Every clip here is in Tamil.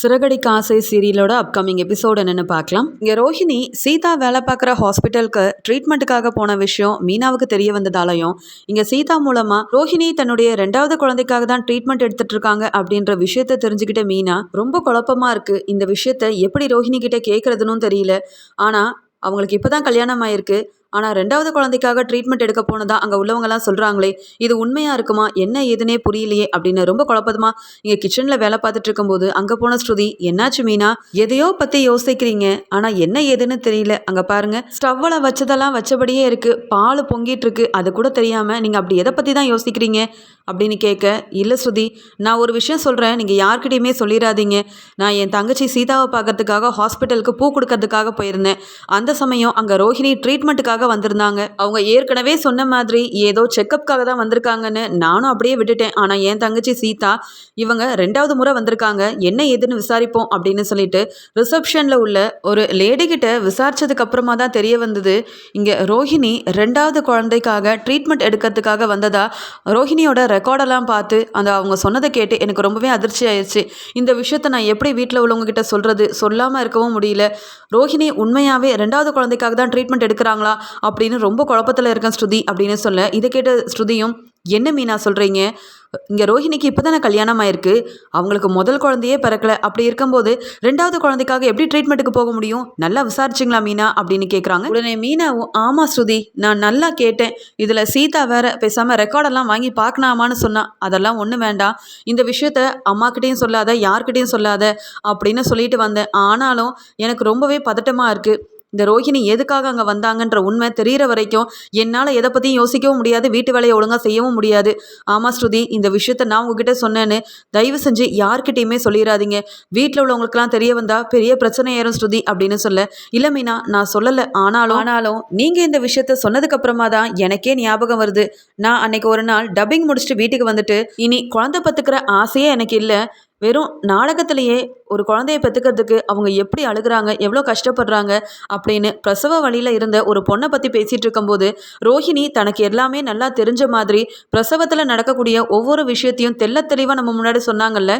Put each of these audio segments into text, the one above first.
சிறகடி காசை சீரியலோட அப்கமிங் எபிசோட் என்னென்னு பார்க்கலாம். இங்கே ரோஹிணி சீதா வேலை பார்க்குற ஹாஸ்பிட்டலுக்கு ட்ரீட்மெண்ட்டுக்காக போன விஷயம் மீனாவுக்கு தெரிய வந்ததாலையும் இங்கே சீதா மூலமாக ரோஹிணி தன்னுடைய ரெண்டாவது குழந்தைக்காக தான் ட்ரீட்மெண்ட் எடுத்துட்டு இருக்காங்க அப்படின்ற விஷயத்த தெரிஞ்சுக்கிட்ட மீனா ரொம்ப குழப்பமா இருக்குது இந்த விஷயத்த எப்படி ரோஹிணி கிட்ட கேட்குறதுன்னு தெரியல. ஆனால் அவங்களுக்கு இப்போ தான் கல்யாணம் ஆயிருக்கு ஆனால் ரெண்டாவது குழந்தைக்காக ட்ரீட்மெண்ட் எடுக்க போனதா அங்கே உள்ளவங்கலாம் சொல்கிறாங்களே இது உண்மையாக இருக்குமா? என்ன ஏதுனே புரியலையே அப்படின்னு ரொம்ப குழப்பமா இங்கே கிச்சனில் வேலை பார்த்துட்டு இருக்கும்போது அங்கே போன ஸ்ருதி என்னாச்சு மீனா? எதையோ பற்றி யோசிக்கிறீங்க. ஆனால் என்ன ஏதுன்னு தெரியல. அங்கே பாருங்கள் ஸ்டவ்வில் வச்சதெல்லாம் வச்சபடியே இருக்குது பால் பொங்கிட்டு இருக்கு. அது கூட தெரியாமல் நீங்கள் அப்படி எதை பற்றி தான் யோசிக்கிறீங்க? அப்படின்னு கேட்க இல்லை ஸ்ருதி நான் ஒரு விஷயம் சொல்கிறேன் நீங்கள் யார்கிட்டையுமே சொல்லிடாதீங்க நான் என் தங்கச்சி சீதாவை பார்க்கறதுக்காக ஹாஸ்பிட்டலுக்கு பூ கொடுக்கறதுக்காக போயிருந்தேன். அந்த சமயம் அங்கே ரோஹிணி ட்ரீட்மெண்ட்டுக்காக வந்திருந்தாங்க. அவங்க ஏற்கனவே சொன்ன மாதிரி ஏதோ செக்கப்புக்காக தான் வந்திருக்காங்கன்னு நானும் அப்படியே விட்டுட்டேன். ஆனால் என் தங்கச்சி சீதா இவங்க ரெண்டாவது முறை வந்திருக்காங்க. என்ன ஏதுன்னு விசாரிப்போம் அப்படின்னு சொல்லிட்டு ரிசப்ஷனில் உள்ள ஒரு லேடி கிட்ட விசாரிச்சதுக்கு அப்புறமா தான் தெரிய வந்தது. இங்கே ரோஹிணி ரெண்டாவது குழந்தைக்காக ட்ரீட்மெண்ட் எடுக்கிறதுக்காக வந்ததா? ரோஹிணியோட ரெக்கார்டெல்லாம் பார்த்து அந்த அவங்க சொன்னதை கேட்டு எனக்கு ரொம்பவே அதிர்ச்சி ஆயிடுச்சு இந்த விஷயத்த நான் எப்படி வீட்டில் உள்ளவங்ககிட்ட சொல்கிறது சொல்லாமல் இருக்கவும் முடியல. ரோஹிணி உண்மையாகவே ரெண்டாவது குழந்தைக்காக தான் ட்ரீட்மெண்ட் எடுக்கிறாங்களா? அப்படின்னு ரொம்ப குழப்பத்தில் இருக்கேன் ஸ்ருதி அப்படின்னு சொல்ல. இதை கேட்ட ஸ்ருதியும் என்ன மீனா சொல்கிறீங்க இங்கே ரோஹிணிக்கு இப்போ தானே கல்யாணம் ஆயிருக்கு அவங்களுக்கு முதல் குழந்தையே பிறக்கல. அப்படி இருக்கும்போது ரெண்டாவது குழந்தைக்காக எப்படி ட்ரீட்மெண்ட்டுக்கு போக முடியும்? நல்லா விசாரிச்சிங்களா மீனா? அப்படின்னு கேட்குறாங்க உடனே மீனாவும் ஆமாம் ஸ்ருதி. நான் நல்லா கேட்டேன். இதில் சீதா வேற பேசாமல் ரெக்கார்டெல்லாம் வாங்கி பார்க்கலாமான்னு சொன்னா. அதெல்லாம் ஒன்றும் வேண்டாம். இந்த விஷயத்த அம்மாக்கிட்டேயும் சொல்லாத யார்கிட்டையும் சொல்லாத அப்படின்னு சொல்லிட்டு வந்தேன். ஆனாலும் எனக்கு ரொம்பவே பதட்டமாக இருக்குது இந்த ரோஹிணி எதுக்காக அங்கே வந்தாங்கன்ற உண்மை தெரிகிற வரைக்கும் என்னால் எதை பற்றியும் யோசிக்கவும் முடியாது வீட்டு வேலையை ஒழுங்காக செய்யவும் முடியாது. ஆமாம் ஸ்ருதி இந்த விஷயத்த நான் உங்ககிட்ட சொன்னேன்னு தயவு செஞ்சு யார்கிட்டயுமே சொல்லிடாதீங்க வீட்டில் உள்ளவங்களுக்குலாம் தெரிய வந்தால் பெரிய பிரச்சனை ஏறும் ஸ்ருதி அப்படின்னு சொல்ல. இல்லை மீனா நான் சொல்லலை. ஆனாலும் ஆனாலும் நீங்கள் இந்த விஷயத்த சொன்னதுக்கு அப்புறமா தான் எனக்கே ஞாபகம் வருது. நான் அன்னைக்கு ஒரு நாள் டப்பிங் முடிச்சுட்டு வீட்டுக்கு வந்துட்டு இனி குழந்தை பத்துக்கிற ஆசையே எனக்கு இல்லை. வெறும் நாடகத்திலேயே ஒரு குழந்தைய பெற்றுக்கிறதுக்கு அவங்க எப்படி அழுகுறாங்க எவ்வளோ கஷ்டப்படுறாங்க அப்படின்னு பிரசவ வழியில் இருந்த ஒரு பொண்ணை பற்றி பேசிகிட்டு இருக்கும்போது ரோஹிணி தனக்கு எல்லாமே நல்லா தெரிஞ்ச மாதிரி பிரசவத்தில் நடக்கக்கூடிய ஒவ்வொரு விஷயத்தையும் தெல்ல தெளிவாக நம்ம முன்னாடி சொன்னாங்கல்ல?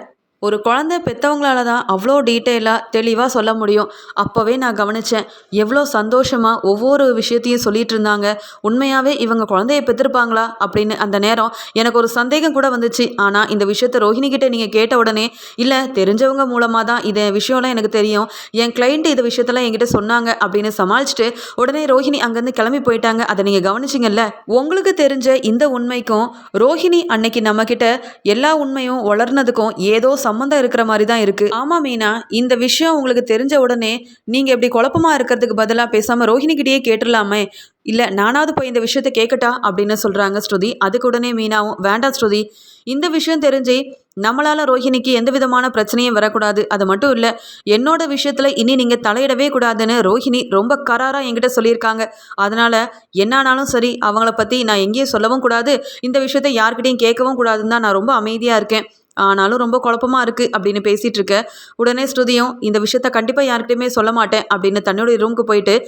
ஒரு குழந்தை பெற்றவங்களால தான் அவ்வளோ டீட்டெயிலாக தெளிவாக சொல்ல முடியும். அப்போவே நான் கவனித்தேன் எவ்வளோ சந்தோஷமாக ஒவ்வொரு விஷயத்தையும் சொல்லிட்டு இருந்தாங்க. உண்மையாகவே இவங்க குழந்தைய பெற்றிருப்பாங்களா அப்படின்னு அந்த நேரம் எனக்கு ஒரு சந்தேகம் கூட வந்துச்சு. ஆனால் இந்த விஷயத்த ரோஹிணிக்கிட்ட நீங்கள் கேட்ட உடனே இல்லை தெரிஞ்சவங்க மூலமாக தான் இந்த விஷயம்லாம் எனக்கு தெரியும். என் கிளைண்ட் இந்த விஷயத்தெல்லாம் என்கிட்ட சொன்னாங்க அப்படின்னு சமாளிச்சுட்டு உடனே ரோஹிணி அங்கேருந்து கிளம்பி போயிட்டாங்க. அதை நீங்கள் கவனிச்சிங்கல்ல? உங்களுக்கு தெரிஞ்ச இந்த உண்மைக்கும் ரோஹிணி அன்னைக்கு நம்மக்கிட்ட எல்லா உண்மையும் வளர்னதுக்கும் ஏதோ சம்மந்தம் இருக்கிற மாதிரி தான் இருக்கு. ஆமா மீனா. இந்த விஷயம் உங்களுக்கு தெரிஞ்ச உடனே நீங்க இப்படி குழப்பமா இருக்கிறதுக்கு பதிலா பேசாம ரோஹிணிகிட்டயே கேட்டுடலாமே. இல்லை நானாவது போய் இந்த விஷயத்த கேட்கட்டா அப்படின்னு சொல்கிறாங்க ஸ்ருதி. அதுக்கு உடனே மீனாவும் வேண்டாம் ஸ்ருதி. இந்த விஷயம் தெரிஞ்சு நம்மளால் ரோஹிணிக்கு எந்த விதமான பிரச்சனையும் வரக்கூடாது. அது மட்டும் இல்லை என்னோட விஷயத்தில் இனி நீங்கள் தலையிடவே கூடாதுன்னு ரோஹிணி ரொம்ப கராராக என்கிட்ட சொல்லியிருக்காங்க. அதனால் என்னானாலும் சரி அவங்கள பற்றி நான் எங்கேயும் சொல்லவும் கூடாது. இந்த விஷயத்த யார்கிட்டையும் கேட்கவும் கூடாதுன்னு தான் நான் ரொம்ப அமைதியாக இருக்கேன். ஆனாலும் ரொம்ப குழப்பமா இருக்குது அப்படின்னு பேசிகிட்டு இருக்க. உடனே ஸ்ருதியும் இந்த விஷயத்த கண்டிப்பாக யார்கிட்டையுமே சொல்ல மாட்டேன் அப்படின்னு தன்னுடைய ரூமுக்கு போயிட்டு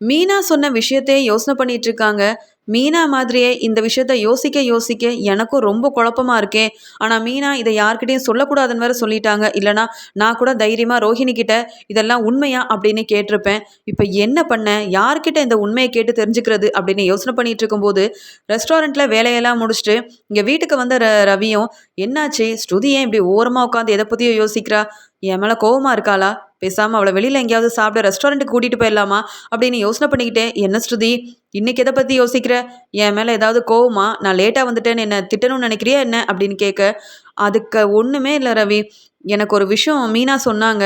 மீனா சொன்ன விஷயத்தையே யோசனை பண்ணிகிட்டு இருக்காங்க. மீனா மாதிரியே இந்த விஷயத்த யோசிக்க யோசிக்க எனக்கும் ரொம்ப குழப்பமா இருக்கே. ஆனால் மீனா இதை யார்கிட்டையும் சொல்லக்கூடாதுன்னு வேற சொல்லிட்டாங்க. இல்லைனா நான் கூட தைரியமாக ரோஹிணி கிட்ட இதெல்லாம் உண்மையா அப்படின்னு கேட்டிருப்பேன். இப்போ என்ன பண்ண? யார்கிட்ட இந்த உண்மையை கேட்டு தெரிஞ்சுக்கிறது அப்படின்னு யோசனை பண்ணிட்டு இருக்கும்போது ரெஸ்டாரண்ட்டில் வேலையெல்லாம் முடிச்சுட்டு இங்கே வீட்டுக்கு வந்த ர ரவியும் என்னாச்சு? ஸ்ருதி ஏன் இப்படி ஓரமாக உட்காந்து எதை பற்றியோ யோசிக்கிறா? என் மேலே கோவமாக இருக்காளா? பேசாமல் அவளை வெளியில் எங்கேயாவது சாப்பிட ரெஸ்டாரண்ட்டுக்கு கூட்டிகிட்டு போயிடலாமா அப்படின்னு யோசனை பண்ணிக்கிட்டே என்ன ஸ்ருதி? இன்னைக்கு எதை பற்றி யோசிக்கிற? என் மேலே ஏதாவது கோவமா? நான் லேட்டாக வந்துட்டேன்னு என்ன திட்டணும்னு நினைக்கிறியா என்ன? அப்படின்னு கேட்க அதுக்கு ஒன்றுமே இல்லை ரவி. எனக்கு ஒரு விஷயம் மீனா சொன்னாங்க.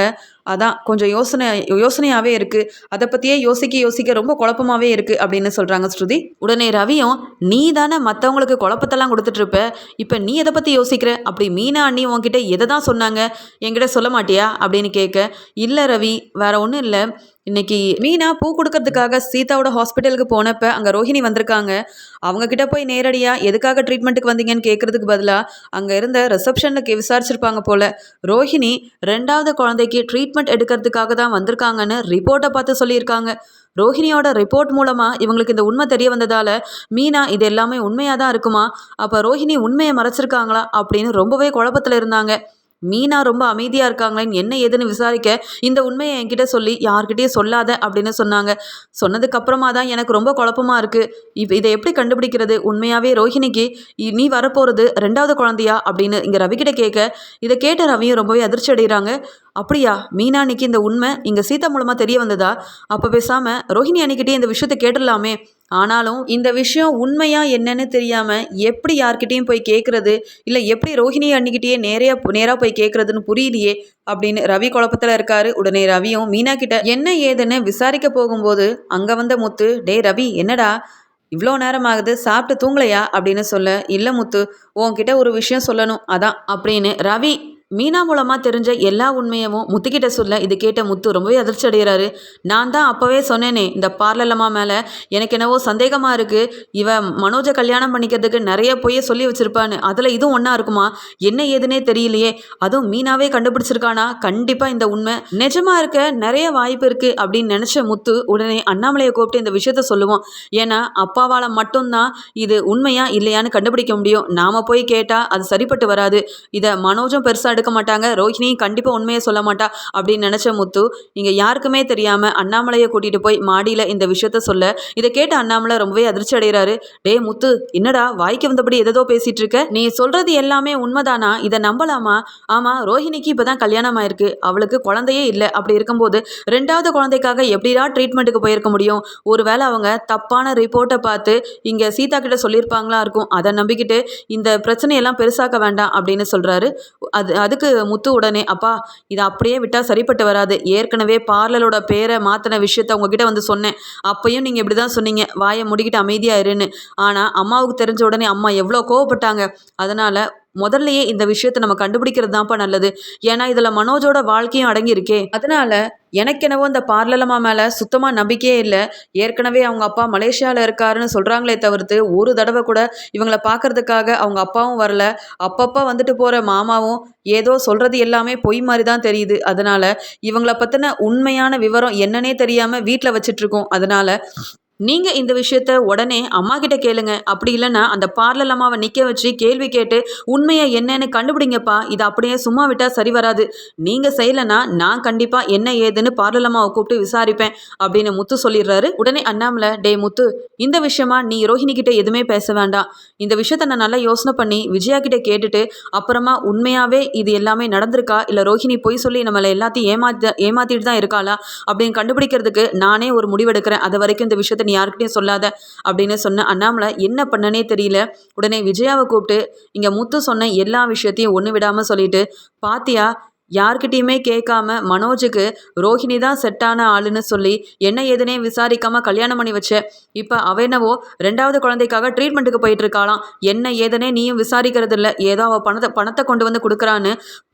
அதான் கொஞ்சம் யோசனை யோசனையாகவே இருக்குது அதை பற்றியே யோசிக்க யோசிக்க ரொம்ப குழப்பமாகவே இருக்குது அப்படின்னு சொல்கிறாங்க ஸ்ருதி. உடனே ரவியும் நீ தானே மற்றவங்களுக்கு குழப்பத்தெல்லாம் கொடுத்துட்ருப்ப இப்போ நீ எதை பற்றி யோசிக்கிற? அப்படி மீனா அண்ணி உன்கிட்ட எதை தான் சொன்னாங்க? என்கிட்ட சொல்ல மாட்டியா? அப்படின்னு கேட்க இல்லை ரவி வேற ஒன்றும் இல்லை. இன்னைக்கு மீனா பூ கொடுக்கறதுக்காக சீதாவோட ஹாஸ்பிட்டலுக்கு போனப்ப அங்கே ரோஹிணி வந்திருக்காங்க. அவங்க கிட்ட போய் நேரடியாக எதுக்காக ட்ரீட்மெண்ட்டுக்கு வந்தீங்கன்னு கேட்கறதுக்கு பதிலாக அங்கே இருந்த ரிசப்ஷனில் விசாரிச்சிருப்பாங்க போல. ரோஹிணி ரெண்டாவது குழந்தைக்கு ட்ரீட்மெண்ட் எடுக்கிறதுக்காக தான் வந்திருக்காங்கன்னு ரிப்போர்ட்டை பார்த்து சொல்லியிருக்காங்க. ரோஹிணியோட ரிப்போர்ட் மூலமாக இவங்களுக்கு இந்த உண்மை தெரிய வந்ததால் மீனா இது எல்லாமே உண்மையாக தான் இருக்குமா? அப்போ ரோஹிணி உண்மையை மறைச்சிருக்காங்களா அப்படின்னு ரொம்பவே குழப்பத்தில் இருந்தாங்க. மீனா ரொம்ப அமைதியாக இருக்காங்களேன்னு என்ன ஏதுன்னு விசாரிக்க இந்த உண்மையை என்கிட்ட சொல்லி யார்கிட்டயும் சொல்லாத அப்படின்னு சொன்னாங்க. சொன்னதுக்கப்புறமா தான் எனக்கு ரொம்ப குழப்பமா இருக்குது இப்போ இதை எப்படி கண்டுபிடிக்கிறது? உண்மையாகவே ரோஹிணிக்கு இ- நீ வரப்போகிறது ரெண்டாவது குழந்தையா? அப்படின்னு இங்கே ரவிக்கிட்ட கேட்க இதை கேட்ட ரவியும் ரொம்பவே அதிர்ச்சி அடைகிறாங்க. அப்படியா? மீனா அன்னைக்கு இந்த உண்மை இங்கே சீதா மூலமாக தெரிய வந்ததா? அப்போ பேசாமல் ரோஹிணி அன்னைக்கிட்டே இந்த விஷயத்தை கேட்டுடலாமே. ஆனாலும் இந்த விஷயம் உண்மையா என்னன்னு தெரியாமல் எப்படி யார்கிட்டயும் போய் கேட்குறது இல்லை எப்படி ரோஹிணி அன்னிக்கிட்டேயே நேரையா நேராக போய் கேட்குறதுன்னு புரியலையே? அப்படின்னு ரவி குழப்பத்தில் இருக்காரு. உடனே ரவியும் மீனா கிட்ட என்ன ஏதுன்னு விசாரிக்க போகும்போது அங்கே வந்த முத்து டேய் ரவி என்னடா? இவ்வளோ நேரம் ஆகுது சாப்பிட்டு தூங்கலையா? அப்படின்னு சொல்ல இல்லை முத்து உன்கிட்ட ஒரு விஷயம் சொல்லணும் அதான் அப்படின்னு ரவி மீனா மூலமாக தெரிஞ்ச எல்லா உண்மையவும் முத்துக்கிட்ட சொல்ல இது கேட்ட முத்து ரொம்பவே அதிர்ச்சி அடைகிறாரு நான் தான் அப்போவே சொன்னேனே இந்த பார்லலம்மா மேலே எனக்கு என்னவோ சந்தேகமாக இருக்குது இவன் மனோஜை கல்யாணம் பண்ணிக்கிறதுக்கு நிறைய பொய்ய சொல்லி வச்சுருப்பான்னு. அதில் இதுவும் ஒன்றா இருக்குமா? என்ன ஏதுனே தெரியலையே. அதுவும் மீனாவே கண்டுபிடிச்சிருக்கானா? கண்டிப்பாக இந்த உண்மை. நிஜமாக இருக்க நிறைய வாய்ப்பு இருக்குது அப்படின்னு நினச்ச முத்து உடனே அண்ணாமலையை கூப்பிட்டு இந்த விஷயத்த சொல்லுவோம் ஏன்னா அப்பாவால் மட்டும்தான் இது உண்மையா இல்லையான்னு கண்டுபிடிக்க முடியும். நாம் போய் கேட்டால் அது சரிப்பட்டு வராது. இதை மனோஜும் பெருசாக எடுக்க மாட்டாங்க ரோஹிணி கண்டிப்பாக உண்மையை சொல்ல மாட்டா அப்படின்னு நினச்ச முத்து நீங்கள் யாருக்குமே தெரியாமல் அண்ணாமலையை கூட்டிகிட்டு போய் மாடியில் இந்த விஷயத்த சொல்ல இதை கேட்ட அண்ணாமலை ரொம்பவே அதிர்ச்சி அடைகிறாரு. டே முத்து என்னடா வாய்க்கு வந்தபடி எதோ பேசிட்டு இருக்க? நீ சொல்றது எல்லாமே உண்மைதானா? இதை நம்பலாமா? ஆமாம் ரோஹிணிக்கு இப்போ தான் கல்யாணம் ஆயிருக்கு. அவளுக்கு குழந்தையே இல்லை. அப்படி இருக்கும்போது ரெண்டாவது குழந்தைக்காக எப்படிடா ட்ரீட்மெண்ட்டுக்கு போயிருக்க முடியும்? ஒருவேளை அவங்க தப்பான ரிப்போர்ட்டை பார்த்து இங்கே சீதா கிட்ட சொல்லியிருப்பாங்களா இருக்கும். அதை நம்பிக்கிட்டு இந்த பிரச்சனையெல்லாம் பெருசாக்க வேண்டாம் அப்படின்னு சொல்கிறாரு அது அதுக்கு முத்து உடனே அப்பா இதை அப்படியே விட்டால் சரிப்பட்டு வராது. ஏற்கனவே பார்லரோட பேரை மாற்றின விஷயத்த உங்ககிட்ட வந்து சொன்னேன். அப்பையும் நீங்கள் இப்படி தான் சொன்னீங்க. வாயை முடிக்கிட்டு அமைதியாக இருன்னு. ஆனால் அம்மாவுக்கு தெரிஞ்ச உடனே அம்மா எவ்வளோ கோவப்பட்டாங்க. அதனால் முதல்லயே இந்த விஷயத்தை நம்ம கண்டுபிடிக்கிறது தான்ப்பா நல்லது. ஏன்னா இதில் மனோஜோட வாழ்க்கையும் அடங்கியிருக்கே. அதனால எனக்கெனவோ இந்த பார்லலமா மேலே சுத்தமாக நம்பிக்கையே இல்லை. ஏற்கனவே அவங்க அப்பா மலேசியாவில் இருக்காருன்னு சொல்கிறாங்களே தவிர்த்து ஒரு தடவை கூட இவங்களை பார்க்கறதுக்காக அவங்க அப்பாவும் வரல. அப்பப்போ வந்துட்டு போகிற மாமாவும் ஏதோ சொல்கிறது எல்லாமே பொய் மாதிரி தான் தெரியுது. அதனால் இவங்கள பற்றின உண்மையான விவரம் என்னன்னே தெரியாமல் வீட்டில் வச்சிட்ருக்கோம். அதனால் நீங்கள் இந்த விஷயத்த உடனே அம்மா கிட்ட கேளுங்க. அப்படி இல்லைன்னா அந்த பார்லர் அம்மாவை நிற்க வச்சு கேள்வி கேட்டு உண்மையை என்னன்னு கண்டுபிடிங்கப்பா. இதை அப்படியே சும்மா விட்டால் சரி வராது. நீங்கள் செய்யலைன்னா நான் கண்டிப்பாக என்ன ஏதுன்னு பார்லர் அம்மாவை கூப்பிட்டு விசாரிப்பேன் அப்படின்னு முத்து சொல்லிடுறாரு. உடனே அண்ணாமலை டே முத்து இந்த விஷயமா நீ ரோஹிணி கிட்ட எதுவுமே பேச வேண்டாம். இந்த விஷயத்த நான் நல்லா யோசனை பண்ணி விஜயா கிட்ட கேட்டுட்டு அப்புறமா உண்மையாகவே இது எல்லாமே நடந்திருக்கா? இல்லை ரோஹிணி பொய் சொல்லி நம்மளை எல்லாத்தையும் ஏமாத்த ஏமாத்திட்டு தான் இருக்காளா? அப்படின்னு கண்டுபிடிக்கிறதுக்கு நானே ஒரு முடிவெடுக்கிறேன். அது வரைக்கும் இந்த விஷயத்த நீ யாருக்கிட்டையும் சொல்லாத அப்படின்னு சொன்ன அண்ணாமலை என்ன பண்ணனே தெரியல. உடனே விஜயாவை கூப்பிட்டு இங்கே முத்து சொன்ன எல்லா விஷயத்தையும் ஒன்று விடாமல் சொல்லிட்டு பாத்தியா? யார்கிட்டையுமே கேட்காம மனோஜுக்கு ரோஹிணி தான் செட்டான ஆளுன்னு சொல்லி என்ன ஏதுனே விசாரிக்காம கல்யாணம் பண்ணி வச்ச. இப்போ அவ என்னவோ ரெண்டாவது குழந்தைக்காக ட்ரீட்மெண்ட்டுக்கு போயிட்டு இருக்காளாம் என்ன ஏதுனே நீயும் விசாரிக்கிறது இல்லை ஏதோ அவள் பணத்தை பணத்தை கொண்டு வந்து கொடுக்குறான்னு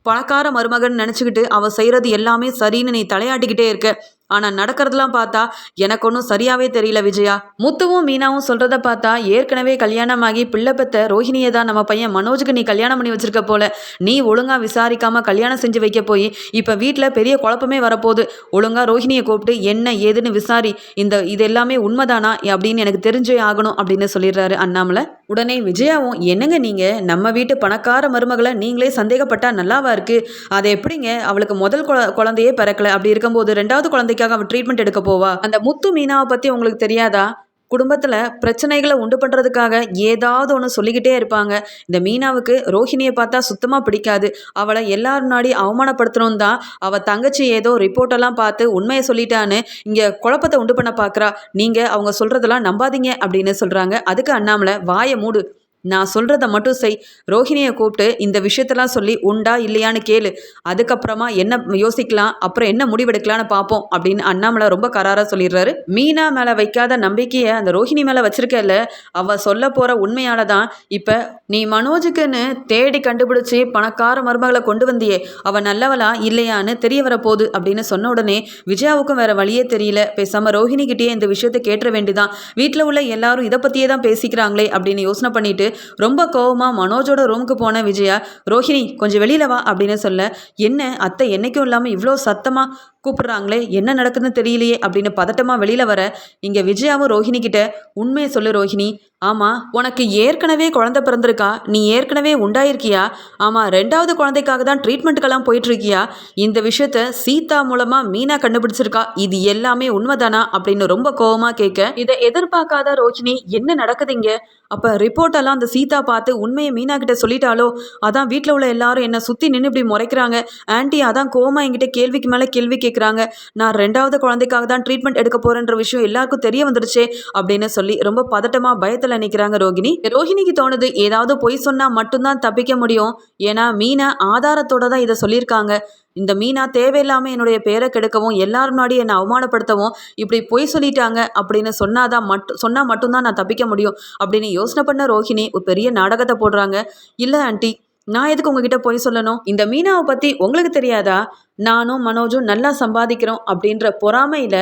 பணக்கார மருமகன் நினச்சிக்கிட்டு அவள் செய்கிறது எல்லாமே சரின்னு நீ தலையாட்டிக்கிட்டே இருக்க. ஆனால் நடக்கிறதெல்லாம் பார்த்தா எனக்கு ஒன்றும் சரியாவே தெரியல விஜயா. முத்துவும் மீனாவும் சொல்கிறத பார்த்தா ஏற்கனவே கல்யாணமாகி பிள்ளை பெத்த ரோஹிணியை தான் நம்ம பையன் மனோஜுக்கு நீ கல்யாணம் பண்ணி வச்சிருக்க போல. நீ ஒழுங்காக விசாரிக்காம கல்யாணம் செஞ்சு வைக்க போய் இப்போ வீட்டில் பெரிய குழப்பமே வரப்போகுது. ஒழுங்காக ரோஹிணியை கூப்பிட்டு என்ன ஏதுன்னு விசாரி. இந்த இது எல்லாமே உண்மைதானா? அப்படின்னு எனக்கு தெரிஞ்சே ஆகணும் அப்படின்னு சொல்லிடுறாரு அண்ணாமலை. உடனே விஜயாவும் என்னங்க நீங்கள் நம்ம வீட்டு பணக்கார மருமகளை நீங்களே சந்தேகப்பட்டா நல்லாவா இருக்கு? அதை எப்படிங்க? அவளுக்கு முதல் குழந்தையே பிறக்கல. அப்படி இருக்கும்போது ரெண்டாவது குழந்தைக்கு குழந்தைக்காக அவள் ட்ரீட்மெண்ட் எடுக்க போவா. அந்த முத்து மீனாவை பற்றி உங்களுக்கு தெரியாதா? குடும்பத்தில் பிரச்சனைகளை உண்டு பண்ணுறதுக்காக ஏதாவது ஒன்று சொல்லிக்கிட்டே இருப்பாங்க. இந்த மீனாவுக்கு ரோஹிணியை பார்த்தா சுத்தமாக பிடிக்காது. அவளை எல்லார் முன்னாடி அவமானப்படுத்தணும் தான். அவள் தங்கச்சி ஏதோ ரிப்போர்ட்டெல்லாம் பார்த்து உண்மையை சொல்லிட்டான்னு இங்கே குழப்பத்தை உண்டு பண்ண பார்க்குறா. நீங்கள் அவங்க சொல்கிறதெல்லாம் நம்பாதீங்க அப்படின்னு சொல்கிறாங்க அதுக்கு அண்ணாமலை வாயை மூடு. நான் சொல்கிறத மட்டும் செய். ரோஹிணியை கூப்பிட்டு இந்த விஷயத்தெல்லாம் சொல்லி உண்டா இல்லையான்னு கேளு. அதுக்கப்புறமா என்ன யோசிக்கலாம் அப்புறம் என்ன முடிவெடுக்கலான்னு பார்ப்போம் அப்படின்னு அண்ணாமலை ரொம்ப கராராக சொல்லிடுறாரு. மீனா மேலே வைக்காத நம்பிக்கையை அந்த ரோஹிணி மேலே வச்சிருக்கல அவ சொல்ல போகிற உண்மையால தான் இப்போ நீ மனோஜுக்குன்னு தேடி கண்டுபிடிச்சி பணக்கார மருமகளை கொண்டு வந்தியே அவ நல்லவளா இல்லையான்னு தெரிய வரப்போகுது அப்படின்னு சொன்ன உடனே விஜயாவுக்கும் வேற வழியே தெரியல. பேசாம ரோஹிணி கிட்டேயே இந்த விஷயத்தை கேட்டுற வேண்டிதான். வீட்டில் உள்ள எல்லாரும் இதை பற்றியே தான் பேசிக்கிறாங்களே அப்படின்னு யோசனை பண்ணிட்டு ரொம்ப கோவமா மனோஜோட ரூமுக்கு போன விஜயா ரோஹிணி கொஞ்சம் வெளியில வா அப்படின்னு சொல்ல என்ன அத்தை என்னைக்கும் இல்லாமல் இவ்வளோ சத்தமா கூப்பிடுறாங்களே என்ன நடக்குதுன்னு தெரியலையே அப்படின்னு பதட்டமாக வெளியில் வர இங்கே விஜயாவும் ரோஹிணி கிட்ட உண்மையை சொல்லு ரோஹிணி. ஆமாம் உனக்கு ஏற்கனவே குழந்தை பிறந்திருக்கா? நீ ஏற்கனவே உண்டாயிருக்கியா? ஆமாம் ரெண்டாவது குழந்தைக்காக தான் ட்ரீட்மெண்ட்டுக்கெல்லாம் போயிட்டுருக்கியா? இந்த விஷயத்த சீதா மூலமாக மீனா கண்டுபிடிச்சிருக்கா? இது எல்லாமே உண்மைதானா? அப்படின்னு ரொம்ப கோவமாக கேட்க இதை எதிர்பார்க்காத ரோஹிணி என்ன நடக்குதுங்க அப்போ ரிப்போர்ட்டெல்லாம் அந்த சீதா பார்த்து உண்மையை மீனா கிட்ட சொல்லிட்டாலோ? அதான் வீட்டில் உள்ள எல்லாரும் என்னை சுற்றி நின்று இப்படி முறைக்கிறாங்க. ஆன்ட்டி அதான் கோமா என்கிட்ட கேள்விக்கு மேலே கேள்வி கேட்க கேட்குறாங்க நான் ரெண்டாவது குழந்தைக்காக தான் ட்ரீட்மெண்ட் எடுக்க போகிறேன்ற விஷயம் எல்லாருக்கும் தெரிய வந்துடுச்சே அப்படின்னு சொல்லி ரொம்ப பதட்டமாக பயத்தில் நிற்கிறாங்க ரோகிணி. ரோஹிணிக்கு தோணுது ஏதாவது பொய் சொன்னால் மட்டும்தான் தப்பிக்க முடியும். ஏன்னா மீனா ஆதாரத்தோட தான் இதை சொல்லியிருக்காங்க. இந்த மீனா தேவையில்லாமல் என்னுடைய பேரை கெடுக்கவும் எல்லாரும் முன்னாடி என்னை அவமானப்படுத்தவும் இப்படி பொய் சொல்லிட்டாங்க அப்படின்னு சொன்னாதான் மட்டும் சொன்னால் மட்டும்தான் நான் தப்பிக்க முடியும் அப்படின்னு யோசனை பண்ண ரோஹிணி ஒரு பெரிய நாடகத்தை போடுறாங்க. இல்லை ஆண்டி நான் எதுக்கு உங்ககிட்ட பொய் சொல்லணும்? இந்த மீனாவை பற்றி உங்களுக்கு தெரியாதா? நானும் மனோஜும் நல்லா சம்பாதிக்கிறோம் அப்படின்ற பொறாமையில்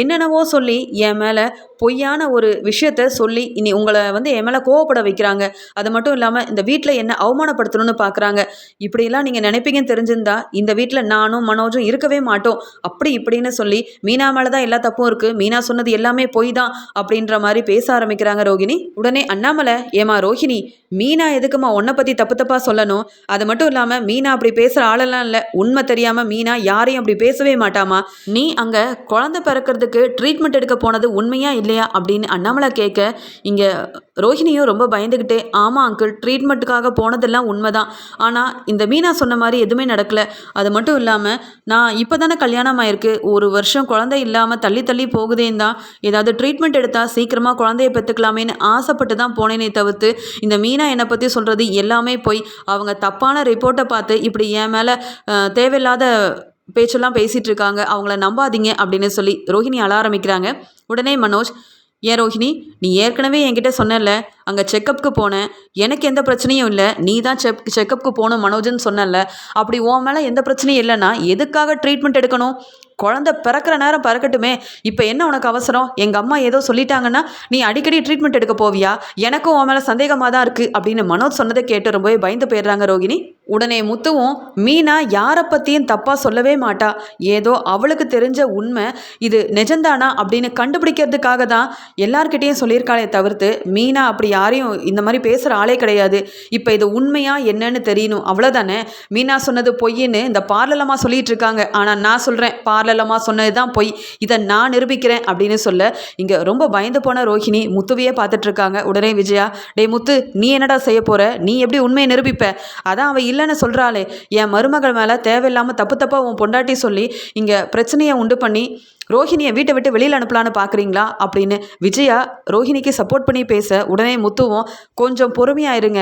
என்னென்னவோ சொல்லி என் மேலே பொய்யான ஒரு விஷயத்த சொல்லி இனி உங்களை வந்து என் மேலே கோவப்பட வைக்கிறாங்க. அது மட்டும் இல்லாமல் இந்த வீட்டில் என்ன அவமானப்படுத்தணும்னு பார்க்குறாங்க இப்படியெல்லாம் நீங்கள் நினைப்பீங்கன்னு தெரிஞ்சிருந்தா இந்த வீட்டில் நானும் மனோஜும் இருக்கவே மாட்டோம். அப்படி இப்படின்னு சொல்லி மீனா மேலே தான் எல்லா தப்பும் இருக்குது மீனா சொன்னது எல்லாமே பொய் தான் அப்படின்ற மாதிரி பேச ஆரம்பிக்கிறாங்க ரோகிணி. உடனே அண்ணாமலை ஏமா ரோஹிணி மீனா எதுக்குமா உன்னை பற்றி தப்பு தப்பாக சொல்லணும்? அது மட்டும் இல்லாமல் மீனா அப்படி பேசுகிற ஆளெல்லாம் இல்லை. உண்மை தெரியாமல் மீனா யாரையும் அப்படி பேசவே மாட்டாமா நீ அங்கே குழந்தை பிறக்கிறதுக்கு ட்ரீட்மெண்ட் எடுக்க போனது உண்மையா இல்லையா அப்படின்னு அண்ணாமலை கேட்க இங்கே ரோஹிணியும் ரொம்ப பயந்துக்கிட்டே ஆமாம் அங்கிள் ட்ரீட்மெண்ட்டுக்காக போனதெல்லாம் உண்மைதான். ஆனால் இந்த மீனா சொன்ன மாதிரி எதுவுமே நடக்கலை. அது மட்டும் இல்லாமல் நான் இப்போ தானே கல்யாணம் ஆயிருக்கு. ஒரு வருஷம் குழந்தை இல்லாமல் தள்ளி தள்ளி போகுதேன் தான். ஏதாவது ட்ரீட்மெண்ட் எடுத்தால் சீக்கிரமாக குழந்தைய பெற்றுக்கலாமேன்னு ஆசைப்பட்டு தான் போனேனே தவிர்த்து இந்த மீனா என்னை பற்றி சொல்கிறது எல்லாமே போய். அவங்க தப்பான ரிப்போர்ட்டை பார்த்து இப்படி என் மேலே தேவையில்லாத பேச்செல்லாம் பேசிகிட்டு இருக்காங்க. அவங்கள நம்பாதீங்க அப்படின்னு சொல்லி ரோஹிணி அழ ஆரம்பிக்கிறாங்க. உடனே மனோஜ் ஏன் ரோஹிணி நீ ஏற்கனவே என்கிட்ட சொன்னல அங்கே செக்கப்புக்கு போனேன். எனக்கு எந்த பிரச்சனையும் இல்லை. நீ தான் செக் செக்கப்புக்கு போகணும் மனோஜ்னு சொன்னல அப்படி உன் மேலே எந்த பிரச்சனையும் இல்லைன்னா எதுக்காக ட்ரீட்மெண்ட் எடுக்கணும்? குழந்தை பிறக்கிற நேரம் பிறக்கட்டுமே. இப்போ என்ன உனக்கு அவசரம்? எங்கள் அம்மா ஏதோ சொல்லிட்டாங்கன்னா நீ அடிக்கடி ட்ரீட்மெண்ட் எடுக்க போவியா? எனக்கும் உன் மேலே சந்தேகமாக தான் இருக்குது அப்படின்னு மனோஜ் சொன்னதை கேட்டு ரொம்பவே பயந்து போயிடுறாங்க ரோகிணி உடனே முத்துவும் மீனா யாரை பற்றியும் தப்பாக சொல்லவே மாட்டா. ஏதோ அவளுக்கு தெரிஞ்ச உண்மை. இது நிஜந்தானா? அப்படின்னு கண்டுபிடிக்கிறதுக்காக தான் எல்லார்கிட்டேயும் சொல்லியிருக்காளே தவிர்த்து மீனா அப்படி யாரையும் இந்த மாதிரி பேசுகிற ஆளே கிடையாது. இப்போ இது உண்மையா என்னன்னு தெரியணும். அவ்வளோதானே மீனா சொன்னது பொய்ன்னு இந்த பார்லலமாக சொல்லிட்டு இருக்காங்க. ஆனால் நான் சொல்கிறேன் பார்லலமாக சொன்னது தான் பொய். இதை நான் நிரூபிக்கிறேன் அப்படின்னு சொல்ல இங்கே ரொம்ப பயந்து போன ரோஹிணி முத்துவையே பார்த்துட்ருக்காங்க உடனே விஜயா டே முத்து நீ என்னடா செய்ய போகிற நீ எப்படி உண்மையை நிரூபிப்ப? அதான் அவள் இல்லை இல்லைன்னு சொல்கிறாளே என் மருமகள் மேலே தேவையில்லாமல் தப்பு தப்பாக உன் பொண்டாட்டி சொல்லி இங்கே பிரச்சனையை உண்டு பண்ணி ரோஹிணியை வீட்டை விட்டு வெளியில் அனுப்பலான்னு பார்க்குறீங்களா அப்படின்னு விஜயா ரோஹிணிக்கு சப்போர்ட் பண்ணி பேச உடனே முத்துவும் கொஞ்சம் பொறுமையாக இருங்க.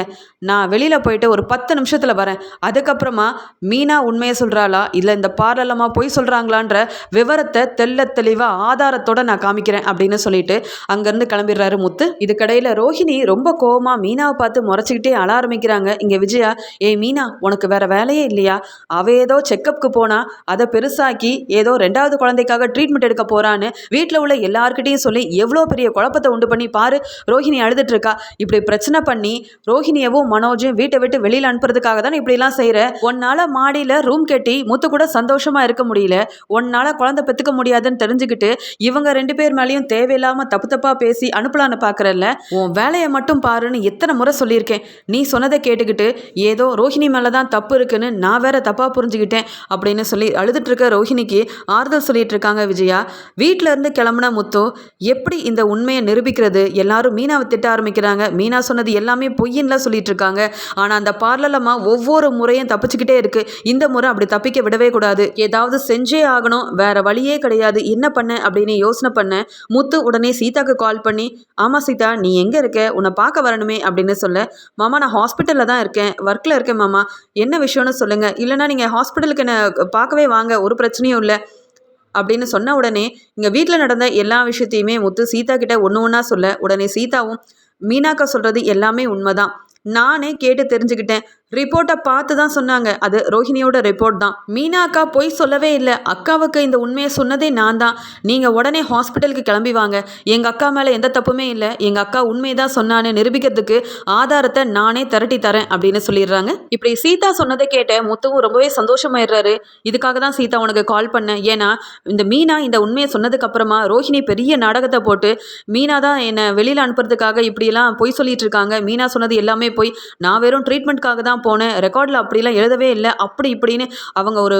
நான் வெளியில் போயிட்டு ஒரு பத்து நிமிஷத்தில் வரேன். அதுக்கப்புறமா மீனா உண்மையை சொல்கிறாளா இல்லை இந்த பார்லலமாக பொய் சொல்கிறாங்களான்ற விவரத்தை தெல்ல தெளிவாக ஆதாரத்தோடு நான் காமிக்கிறேன் அப்படின்னு சொல்லிட்டு அங்கேருந்து கிளம்பிடுறாரு முத்து. இதுக்கடையில் ரோஹிணி ரொம்ப கோவமாக மீனாவை பார்த்து முறைச்சிக்கிட்டே அழ ஆரம்பிக்கிறாங்க. இங்கே விஜயா ஏய் மீனா உனக்கு வேறு வேலையே இல்லையா? அவ ஏதோ செக்கப்புக்கு போனால் அதை பெருசாக்கி ஏதோ ரெண்டாவது குழந்தைக்காக ட்ரீட் ட்ரீட்மெண்ட் எடுக்க போறான்னு வீட்டில் உள்ள எல்லார்கிட்டையும் சொல்லி எவ்வளோ பெரிய குழப்பத்தை உண்டு பண்ணி பாரு ரோஹிணி அழுதுட்டு இருக்கா. இப்படி பிரச்சனை பண்ணி ரோஹிணியவும் மனோஜும் வீட்டை விட்டு வெளியில் அனுப்புறதுக்காக தான் இப்படிலாம் செய்கிற உன்னால் மாடியில் ரூம் கட்டி முத்து கூட சந்தோஷமாக இருக்க முடியல. உன்னால் குழந்தை பெற்றுக்க முடியாதுன்னு தெரிஞ்சுக்கிட்டு இவங்க ரெண்டு பேர் மேலேயும் தேவையில்லாமல் தப்பு தப்பாக பேசி அனுப்பலான்னு பார்க்குறல்ல உன் வேலையை மட்டும் பாருன்னு எத்தனை முறை சொல்லியிருக்கேன். நீ சொன்னதை கேட்டுக்கிட்டு ஏதோ ரோஹிணி மேலே தான் தப்பு இருக்குன்னு நான் வேற தப்பாக புரிஞ்சுக்கிட்டேன் அப்படின்னு சொல்லி அழுதுட்டு இருக்க ரோஹிணிக்கு ஆறுதல் சொல்லிட்டு இருக்காங்க விஜய். எனர்ஜியா இருந்து கிளம்புன முத்து எப்படி இந்த உண்மையை நிரூபிக்கிறது? எல்லாரும் மீனாவை திட்ட ஆரம்பிக்கிறாங்க. மீனா சொன்னது எல்லாமே பொய்யின்லாம் சொல்லிட்டு இருக்காங்க ஆனால் அந்த பார்லலம்மா ஒவ்வொரு முறையும் தப்பிச்சுக்கிட்டே இருக்கு. இந்த முறை அப்படி தப்பிக்க விடவே கூடாது. ஏதாவது செஞ்சே ஆகணும். வேற வழியே கிடையாது. என்ன பண்ண? அப்படின்னு யோசனை பண்ண முத்து உடனே சீதாக்கு கால் பண்ணி ஆமாம் சீதா நீ எங்கே இருக்க? உன்னை பார்க்க வரணுமே. அப்படின்னு சொல்ல மாமா நான் ஹாஸ்பிட்டலில் தான் இருக்கேன். ஒர்க்கில் இருக்கேன் மாமா. என்ன விஷயம்னு சொல்லுங்கள் இல்லைனா நீங்கள் ஹாஸ்பிட்டலுக்கு என்ன பார்க்கவே வாங்க. ஒரு பிரச்சனையும் இல்லை. அப்படின்னு சொன்ன உடனே இங்கே வீட்டில் நடந்த எல்லா விஷயத்தையுமே முத்து சீதா கிட்ட ஒன்று ஒன்றா சொல்ல உடனே சீதாவும் மீனாக்கா சொல்கிறது எல்லாமே உண்மைதான். நானே கேட்டு தெரிஞ்சுக்கிட்டேன். ரிப்போர்ட்டை பார்த்து தான் சொன்னாங்க. அது ரோஹிணியோட ரிப்போர்ட் தான். மீனா அக்கா பொய் சொல்லவே இல்லை. அக்காவுக்கு இந்த உண்மையை சொன்னதே நான் தான். நீங்கள் உடனே ஹாஸ்பிட்டலுக்கு கிளம்பி வாங்க. எங்கள் அக்கா மேலே எந்த தப்புமே இல்லை. எங்கள் அக்கா உண்மையை தான் சொன்னான்னு நிரூபிக்கிறதுக்கு ஆதாரத்தை நானே திரட்டி தரேன் அப்படின்னு சொல்லிடுறாங்க. இப்படி சீதா சொன்னதை கேட்ட முத்துவும் ரொம்பவே சந்தோஷமாயிடுறாரு. இதுக்காக தான் சீதா உனக்கு கால் பண்ணேன். ஏன்னா இந்த மீனா இந்த உண்மையை சொன்னதுக்கப்புறமா ரோஹிணி பெரிய நாடகத்தை போட்டு மீனா தான் என்னை வெளியில் அனுப்புறதுக்காக இப்படியெல்லாம் பொய் சொல்லிட்டு இருக்காங்க. மீனா சொன்னது எல்லாமே போய். நான் வெறும் ட்ரீட்மெண்ட்காக தான் போனேன். ரெக்கார்டில் அப்படிலாம் எழுதவே இல்லை. அப்படி இப்படின்னு அவங்க ஒரு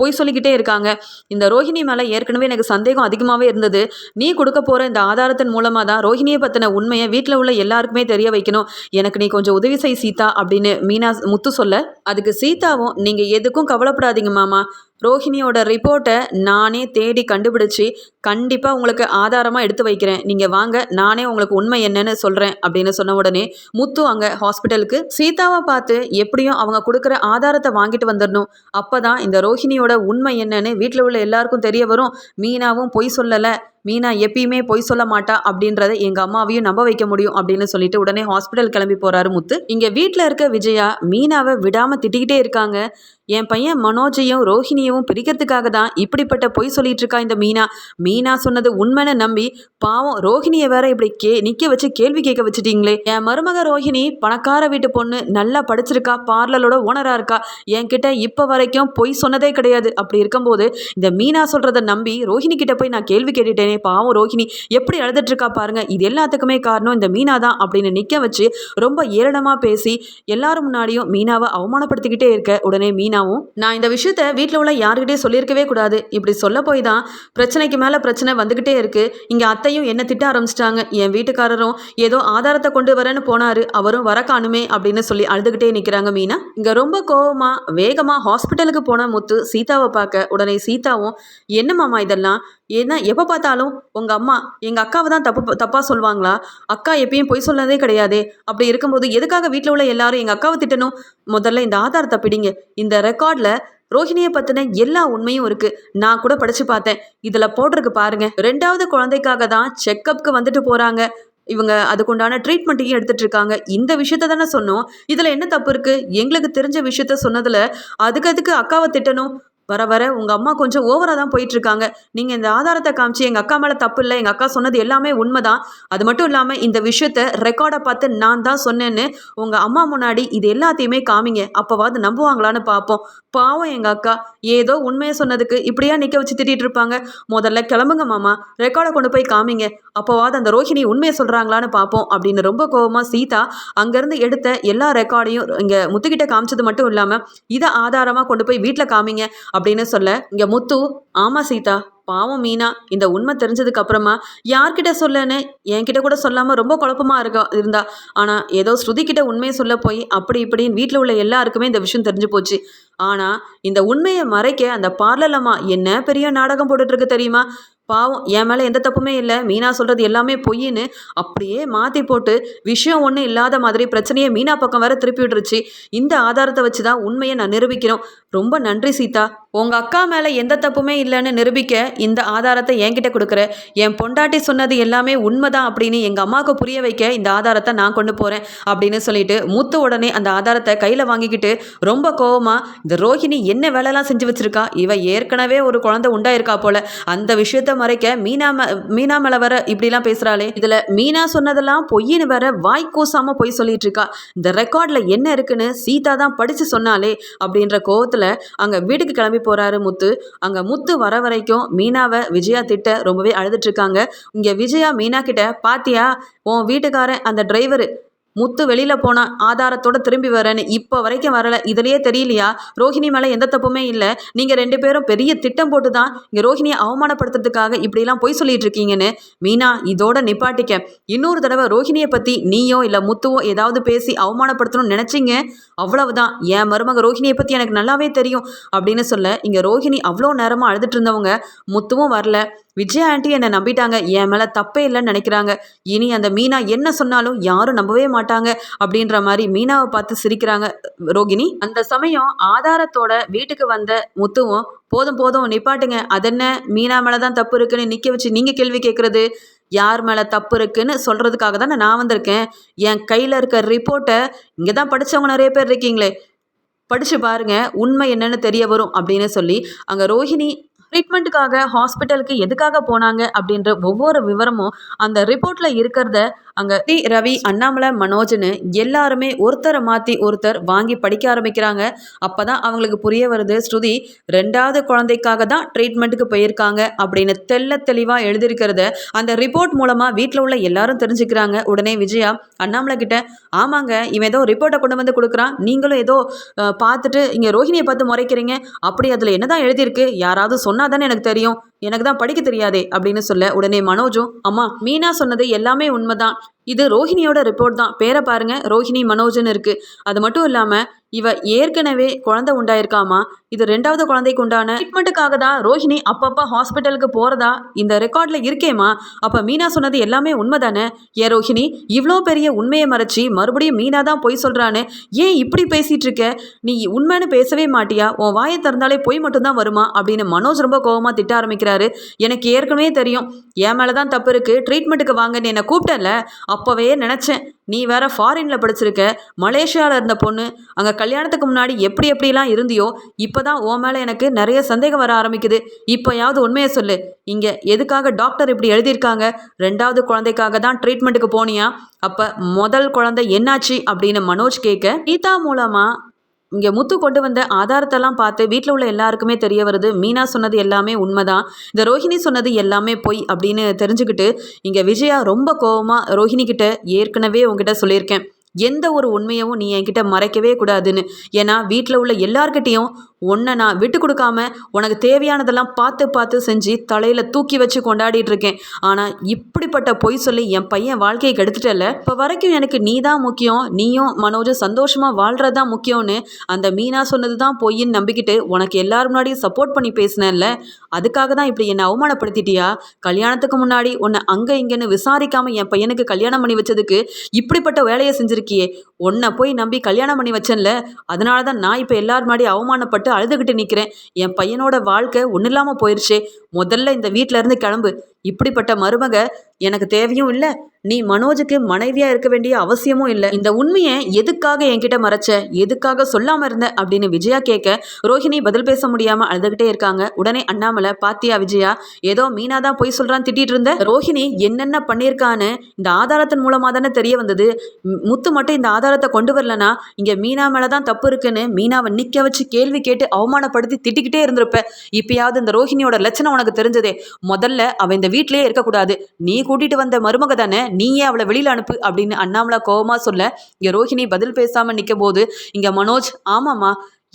பொய் சொல்லிக்கிட்டே இருக்காங்க. இந்த ரோஹிணி மேலே ஏற்கனவே எனக்கு சந்தேகம் அதிகமாகவே இருந்தது. நீ கொடுக்க போகிற இந்த ஆதாரத்தின் மூலமாக தான் ரோஹிணியை பற்றின உண்மையை வீட்டில் உள்ள எல்லாருக்குமே தெரிய வைக்கணும். எனக்கு நீ கொஞ்சம் உதவி செய் சீதா அப்படின்னு மீனா முத்து சொல்ல. அதுக்கு சீதாவும் நீங்கள் எதுக்கும் கவலைப்படாதீங்க மாமா. ரோஹிணியோட ரிப்போர்ட்டை நானே தேடி கண்டுபிடிச்சி கண்டிப்பாக உங்களுக்கு ஆதாரமாக எடுத்து வைக்கிறேன். நீங்கள் வாங்க நானே உங்களுக்கு உண்மை என்னன்னு சொல்கிறேன் அப்படின்னு சொன்ன உடனே முத்து அங்கே ஹாஸ்பிட்டலுக்கு சீதாவை பார்த்து எப்படியும் அவங்க கொடுக்குற ஆதாரத்தை வாங்கிட்டு வந்துடணும். அப்போ தான் இந்த ரோஹிணியோட உண்மை என்னன்னு வீட்டில் உள்ள எல்லாருக்கும் தெரிய வரும். மீனாவும் பொய் சொல்லலை. மீனா எப்பயுமே பொய் சொல்ல மாட்டா அப்படின்றத எங்கள் அம்மாவையும் நம்ப வைக்க முடியும் அப்படின்னு சொல்லிட்டு உடனே ஹாஸ்பிட்டல் கிளம்பி போகிறாரு முத்து. இங்கே வீட்டில் இருக்க விஜயா மீனாவை விடாமல் திட்டிக்கிட்டே இருக்காங்க. என் பையன் மனோஜையும் ரோஹிணியவும் பிரிக்கிறதுக்காக தான் இப்படிப்பட்ட பொய் சொல்லிட்டு இருக்கா இந்த மீனா. மீனா சொன்னது உண்மைன்னு நம்பி பாவம் ரோஹிணியை வேற இப்படி கே நிற்க வச்சு கேள்வி கேட்க வச்சுட்டீங்களே. என் மருமக ரோஹிணி பணக்கார வீட்டு பொண்ணு நல்லா படிச்சிருக்கா பார்லரோட ஓனராக இருக்கா. என்கிட்ட இப்போ வரைக்கும் பொய் சொன்னதே கிடையாது. அப்படி இருக்கும்போது இந்த மீனா சொல்கிறத நம்பி ரோஹிணி கிட்ட போய் நான் கேள்வி கேட்டுட்டேனே பாவம் ரோஹிணி. எப்படி அழுதுட்ருக்கா பாருங்க. இது எல்லாத்துக்குமே காரணம் இந்த மீனா தான் அப்படின்னு நிற்க வச்சு ரொம்ப ஏளனமாக பேசி எல்லாரும் முன்னாடியும் மீனாவை அவமானப்படுத்திக்கிட்டே இருக்க உடனே மீனாவும் நான் இந்த விஷயத்த வீட்டில் உள்ள யாருக்கிட்டே சொல்லியிருக்கவே கூடாது. இப்படி சொல்ல போய் தான் பிரச்சனைக்கு மேலே பிரச்சனை வந்துக்கிட்டே இருக்கு. இங்கே அத்தையும் என்ன திட்ட ஆரம்பிச்சிட்டாங்க. என் வீட்டுக்காரரும் ஏதோ ஆதாரத்தை கொண்டு வரேன்னு போனார். அவரும் வர காணுமே அப்படின்னு சொல்லி அழுதுகிட்டே நிற்கிறாங்க மீனா. இங்கே ரொம்ப கோவமாக வேகமாக ஹாஸ்பிட்டலுக்கு போன முத்து சீதாவை பார்க்க உடனே சீதாவும் என்ன மாமா இதெல்லாம்? ஏன்னா எப்போ பார்த்தாலும் உங்கள் அம்மா எங்கள் அக்காவை தான் தப்பு தப்பாக சொல்லுவாங்களா? அக்கா எப்பயும் பொய் சொன்னதே கிடையாது. அப்படி இருக்கும்போது எதுக்காக வீட்டில் உள்ள எல்லாரும் எங்கள் அக்காவை திட்டணும்? முதல்ல இந்த ஆதாரத்தை பிடிங்க. இந்த ரெக்கார்டில் ரோஹிணியை பற்றின எல்லா உண்மையும் இருக்குது நான் கூட படித்து பார்த்தேன். இதில் போட்டிருக்கு பாருங்க. ரெண்டாவது குழந்தைக்காக தான் செக்கப்புக்கு வந்துட்டு போகிறாங்க இவங்க அதுக்குண்டான ட்ரீட்மெண்ட்டையும் எடுத்துட்டு இருக்காங்க. இந்த விஷயத்த தானே சொன்னோம். இதில் என்ன தப்பு இருக்குது எங்களுக்கு தெரிஞ்ச விஷயத்த சொன்னதில் அதுக்கு அதுக்கு அக்காவை திட்டணும். வர வர உங்கள் அம்மா கொஞ்சம் ஓவராக தான் போயிட்டு இருக்காங்க நீங்கள் இந்த ஆதாரத்தை காமிச்சு எங்கள் அக்கா மேலே தப்பு இல்லை எங்கள் அக்கா சொன்னது எல்லாமே உண்மைதான். அது மட்டும் இல்லாமல் இந்த விஷயத்த ரெக்கார்டை பார்த்து நான் தான் சொன்னேன்னு உங்கள் அம்மா முன்னாடி இது எல்லாத்தையுமே காமிங்க. அப்போவாது நம்புவாங்களான்னு பார்ப்போம். பாவம் எங்கள் அக்கா ஏதோ உண்மையை சொன்னதுக்கு இப்படியா நிற்க வச்சு திட்டிகிட்டு இருப்பாங்க. முதல்ல கிளம்புங்க மாமா ரெக்கார்டை கொண்டு போய் காமிங்க. அப்போவாது அந்த ரோஹிணி உண்மையை சொல்கிறாங்களான்னு பார்ப்போம் அப்படின்னு ரொம்ப கோபமாக சீதா அங்கேருந்து எடுத்த எல்லா ரெக்கார்டையும் இங்கே முத்துக்கிட்ட காமிச்சது மட்டும் இல்லாமல் இதை ஆதாரமாக கொண்டு போய் வீட்டில் காமிங்க. அப்படின்னு சொல்ல இங்கே முத்து ஆமாம் சீதா பாவம் மீனா இந்த உண்மை தெரிஞ்சதுக்கு அப்புறமா யார்கிட்ட சொல்லன்னு என்கிட்ட கூட சொல்லாமல் ரொம்ப குழப்பமா இருக்கா இருந்தா. ஆனால் ஏதோ ஸ்ருதி கிட்ட உண்மையை சொல்ல போய் அப்படி இப்படின்னு வீட்டில் உள்ள எல்லாருக்குமே இந்த விஷயம் தெரிஞ்சு போச்சு. ஆனால் இந்த உண்மையை மறைக்க அந்த பார்லலம்மா என்ன பெரிய நாடகம் போட்டுட்டிருக்கு தெரியுமா? பாவம் என் மேலே எந்த தப்புமே இல்லை. மீனா சொல்கிறது எல்லாமே பொய்ன்னு அப்படியே மாற்றி போட்டு விஷயம் ஒன்றும் இல்லாத மாதிரி பிரச்சனையை மீனா பக்கம் வேற திருப்பி விட்டுருச்சு. இந்த ஆதாரத்தை வச்சு தான் உண்மையை நான் நிரூபிக்கிறோம். ரொம்ப நன்றி சீதா. உங்கள் அக்கா மேலே எந்த தப்புமே இல்லைன்னு நிரூபிக்க இந்த ஆதாரத்தை என்கிட்ட கொடுக்குற. என் பொண்டாட்டி சொன்னது எல்லாமே உண்மைதான் அப்படின்னு எங்கள் அம்மாவுக்கு புரிய வைக்க இந்த ஆதாரத்தை நான் கொண்டு போகிறேன் அப்படின்னு சொல்லிட்டு மூத்த உடனே அந்த ஆதாரத்தை கையில் வாங்கிக்கிட்டு ரொம்ப கோவமாக இந்த ரோஹிணி என்ன வேலைலாம் செஞ்சு வச்சிருக்கா? இவ ஏற்கனவே ஒரு குழந்தை உண்டாயிருக்கா போல. அந்த விஷயத்த மறைக்க மீனா ம- மீனா மேலே வர இப்படிலாம் பேசுகிறாளே இதில் மீனா சொன்னதெல்லாம் பொய்ன்னு வேற வாய் கூசாமல் பொய் சொல்லிட்டு இருக்கா. இந்த ரெக்கார்டில் என்ன இருக்குன்னு சீதா தான் படித்து சொன்னாலே அப்படின்ற கோவத்தில் அங்கே வீட்டுக்கு கிளம்பி போகிறாரு முத்து. அங்கே முத்து வர வரைக்கும் மீனாவை விஜயா திட்ட ரொம்பவே அழுதுட்டு இருக்காங்க. இங்கே விஜயா மீனா கிட்ட பாத்தியா உன் வீட்டுக்காரன் அந்த டிரைவரு முத்து வெளியில் போனால் ஆதாரத்தோட திரும்பி வரேன்னு இப்போ வரைக்கும் வரல. இதுலயே தெரியலையா? ரோஹிணி மேலே எந்த தப்புமே இல்லை. நீங்கள் ரெண்டு பேரும் பெரிய திட்டம் போட்டு தான் இங்கே ரோஹிணியை அவமானப்படுத்துறதுக்காக இப்படிலாம் பொய் சொல்லிட்டு இருக்கீங்கன்னு. மீனா இதோட நிப்பாட்டிக்க. இன்னொரு தடவை ரோஹிணியை பற்றி நீயோ இல்லை முத்துவோ ஏதாவது பேசி அவமானப்படுத்தணும்னு நினச்சிங்க? அவ்வளவுதான். என் மருமக ரோஹிணியை பற்றி எனக்கு நல்லாவே தெரியும் அப்படின்னு சொல்ல இங்கே ரோஹிணி அவ்வளோ நேரமாக அழுதுட்டு இருந்தவங்க முத்துவும் வரல. விஜய் ஆண்டி என்னை நம்பிட்டாங்க. என் மேலே தப்பே இல்லைன்னு நினைக்கிறாங்க. இனி அந்த மீனா என்ன சொன்னாலும் யாரும் நம்பவே மாட்டாங்க அப்படின்ற மாதிரி மீனாவை பார்த்து சிரிக்கிறாங்க. ரோகிணி அந்த சமயம் ஆதாரத்தோட வீட்டுக்கு வந்த முத்துவும் போதும் போதும் நிப்பாட்டுங்க. அதென்ன மீனா மேலே தான் தப்பு இருக்குன்னு நிற்க வச்சு நீங்கள் கேள்வி கேட்குறது யார் மேலே தப்பு இருக்குன்னு சொல்கிறதுக்காக தானே நான் வந்திருக்கேன். என் கையில் இருக்க ரிப்போர்ட்டை இங்கே தான் படித்தவங்க நிறைய பேர் இருக்கீங்களே. படித்து பாருங்க. உண்மை என்னன்னு தெரிய வரும் அப்படின்னு சொல்லி அங்கே ரோஹிணி ட்ரீட்மெண்ட்டுக்காக ஹாஸ்பிட்டலுக்கு எதுக்காக போனாங்க அப்படின்ற ஒவ்வொரு விவரமும் அந்த ரிப்போர்ட்டில் இருக்கிறத அங்கே டி. ரவி அண்ணாமலை மனோஜ்னு எல்லாருமே ஒருத்தரை மாற்றி ஒருத்தர் வாங்கி படிக்க ஆரம்பிக்கிறாங்க. அப்போ தான் அவங்களுக்கு புரிய வருது ஸ்ருதி ரெண்டாவது குழந்தைக்காக தான் ட்ரீட்மெண்ட்டுக்கு போயிருக்காங்க அப்படின்னு தெள்ள தெளிவாக எழுதியிருக்கிறத அந்த ரிப்போர்ட் மூலமாக வீட்டில் உள்ள எல்லாரும் தெரிஞ்சுக்கிறாங்க. உடனே விஜயா அண்ணாமலை கிட்ட ஆமாங்க இவன் ஏதோ ரிப்போர்ட்டை கொண்டு வந்து கொடுக்குறான். நீங்களும் ஏதோ பார்த்துட்டு இங்கே ரோஹிணியை பார்த்து முறைக்கிறீங்க. அப்படி அதில் என்னதான் எழுதியிருக்கு? யாராவது சொன்னா தானே எனக்கு தெரியும். எனக்கு தான் படிக்க தெரியாதே அப்படின்னு சொல்ல உடனே மனோஜும் அம்மா மீனா சொன்னது எல்லாமே உண்மைதான். இது ரோஹிணியோட ரிப்போர்ட் தான். பேரை பாருங்க ரோஹிணி மனோஜ்னு இருக்கு. அது மட்டும் இல்லாம இவ ஏற்கனவே குழந்தை உண்டாயிருக்காமா? இது ரெண்டாவது குழந்தைக்கு உண்டான ட்ரீட்மெண்ட்டுக்காக தான் ரோஹிணி அப்பப்போ ஹாஸ்பிட்டலுக்கு போறதா? இந்த ரெக்கார்ட்ல இருக்கேம்மா. அப்ப மீனா சொன்னது எல்லாமே உண்மைதானே? ஏ ரோஹிணி இவ்வளோ பெரிய உண்மையை மறைச்சி மறுபடியும் மீனா தான் பொய் சொல்றான்னு ஏன் இப்படி பேசிட்டு இருக்க? நீ உண்மைன்னு பேசவே மாட்டியா? உன் வாயை திறந்தாலே பொய் மட்டும்தான் வருமா? அப்படின்னு மனோஜ் ரொம்ப கோவமா திட்ட ஆரம்பிக்கிறாரு. எனக்கு ஏற்கனவே தெரியும். என் மேலே தான் தப்பு இருக்கு. ட்ரீட்மெண்ட்டுக்கு வாங்கன்னு என்னை கூப்பிட்டல அப்போவே நினச்சேன். நீ வேற ஃபாரின்ல படிச்சிருக்க மலேசியாவில் இருந்த பொண்ணு அங்கே கல்யாணத்துக்கு முன்னாடி எப்படி எப்படிலாம் இருந்தியோ இப்போ தான் உன் மேலே எனக்கு நிறைய சந்தேகம் வர ஆரம்பிக்குது. இப்போயாவது உண்மையை சொல்லு. இங்கே எதுக்காக டாக்டர் இப்படி எழுதியிருக்காங்க? ரெண்டாவது குழந்தைக்காக தான் ட்ரீட்மெண்ட்டுக்கு போனியா? அப்போ முதல் குழந்தை என்னாச்சு அப்படின்னு மனோஜ் கேட்க கீதா மூலமாக இங்கே முத்து கொண்டு வந்த ஆதாரத்தெல்லாம் பார்த்து வீட்டில் உள்ள எல்லாருக்குமே தெரிய வருது. மீனா சொன்னது எல்லாமே உண்மைதான். இந்த ரோஹிணி சொன்னது எல்லாமே பொய் அப்படின்னு தெரிஞ்சுக்கிட்டு இங்கே விஜயா ரொம்ப கோவமாக ரோஹிணி கிட்ட ஏற்கனவே உங்ககிட்ட சொல்லியிருக்கேன். எந்த ஒரு உண்மையவும் நீ என்கிட்ட மறைக்கவே கூடாதுன்னு. ஏன்னா வீட்டில் உள்ள எல்லார்கிட்டேயும் உன்னை நான் விட்டு கொடுக்காம உனக்கு தேவையானதெல்லாம் பார்த்து பார்த்து செஞ்சு தலையில் தூக்கி வச்சு கொண்டாடிட்டு இருக்கேன். ஆனால் இப்படிப்பட்ட பொய் சொல்லி என் பையன் வாழ்க்கையை கெடுத்துட்டல இப்போ வரைக்கும் எனக்கு நீ தான் முக்கியம். நீயும் மனோஜும் சந்தோஷமாக வாழ்கிறது தான் முக்கியம்னு அந்த மீனா சொன்னது தான் பொய்ன்னு நம்பிக்கிட்டு உனக்கு எல்லாரும் முன்னாடியும் சப்போர்ட் பண்ணி பேசினேன்ல? அதுக்காக தான் இப்படி என்னை அவமானப்படுத்திட்டியா? கல்யாணத்துக்கு முன்னாடி உன்னை அங்கே இங்கேன்னு விசாரிக்காமல் என் பையனுக்கு கல்யாணம் பண்ணி வச்சதுக்கு இப்படிப்பட்ட வேலையை இருக்கியே? உன்னை போய் நம்பி கல்யாணம் பண்ணி வச்சேன்ல அதனால தான் நான் இப்போ எல்லார் முன்னாடி அவமானப்பட்டு அழுதுகிட்டு நிற்கிறேன் என் பையனோட வாழ்க்கை ஒன்றும் இல்லாமல் போயிடுச்சே முதல்ல இந்த வீட்டிலேருந்து இருந்து கிளம்பு. இப்படிப்பட்ட மருமக எனக்கு தேவையும் இல்லை. நீ மனோஜுக்கு மனைவியா இருக்க வேண்டிய அவசியமும் இல்லை. இந்த உண்மையை எதுக்காக என்கிட்ட மறைச்ச? எதுக்காக சொல்லாம இருந்த? அப்படின்னு விஜயா கேட்க ரோஹிணி பதில் பேச முடியாம அழுதுகிட்டே இருக்காங்க. உடனே அண்ணாமலை பாத்தியா விஜயா ஏதோ மீனா தான் பொய் சொல்றான்னு திட்டிட்டு இருந்த? ரோஹிணி என்னென்ன பண்ணியிருக்கான்னு இந்த ஆதாரத்தின் மூலமா தானே தெரிய வந்தது. முத்து மட்டும் இந்த ஆதாரத்தை கொண்டு வரலனா இங்க மீனா மேலே தான் தப்பு இருக்குன்னு மீனாவை நிக்க வச்சு கேள்வி கேட்டு அவமானப்படுத்தி திட்டிக்கிட்டே இருந்திருப்ப. இப்பயாவது இந்த ரோஹிணியோட லட்சணம் உனக்கு தெரிஞ்சதே. முதல்ல அவ இந்த வீட்லயே இருக்கக்கூடாது. நீ கூட்டிட்டு வந்த மருமக தானே நீயே அவளை வெளியில அனுப்பு அப்படின்னு அண்ணாமலை கோபமாக சொல்ல இங்க ரோஹிணி பதில் பேசாம நிற்கும் போது இங்க மனோஜ் ஆமாம்மா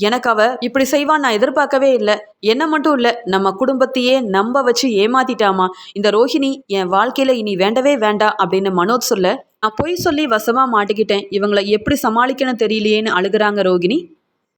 எனக்கு அவ இப்படி செய்வான் நான் எதிர்பார்க்கவே இல்லை. என்ன மட்டும் இல்லை நம்ம குடும்பத்தையே நம்ப வச்சு ஏமாத்திட்டாமா இந்த ரோஹிணி என் வாழ்க்கையில இனி வேண்டவே வேண்டாம் அப்படின்னு மனோஜ் சொல்ல நான் பொய் சொல்லி வசமா மாட்டிக்கிட்டேன். இவங்களை எப்படி சமாளிக்கணும் தெரியலையேன்னு அழுகுறாங்க ரோகிணி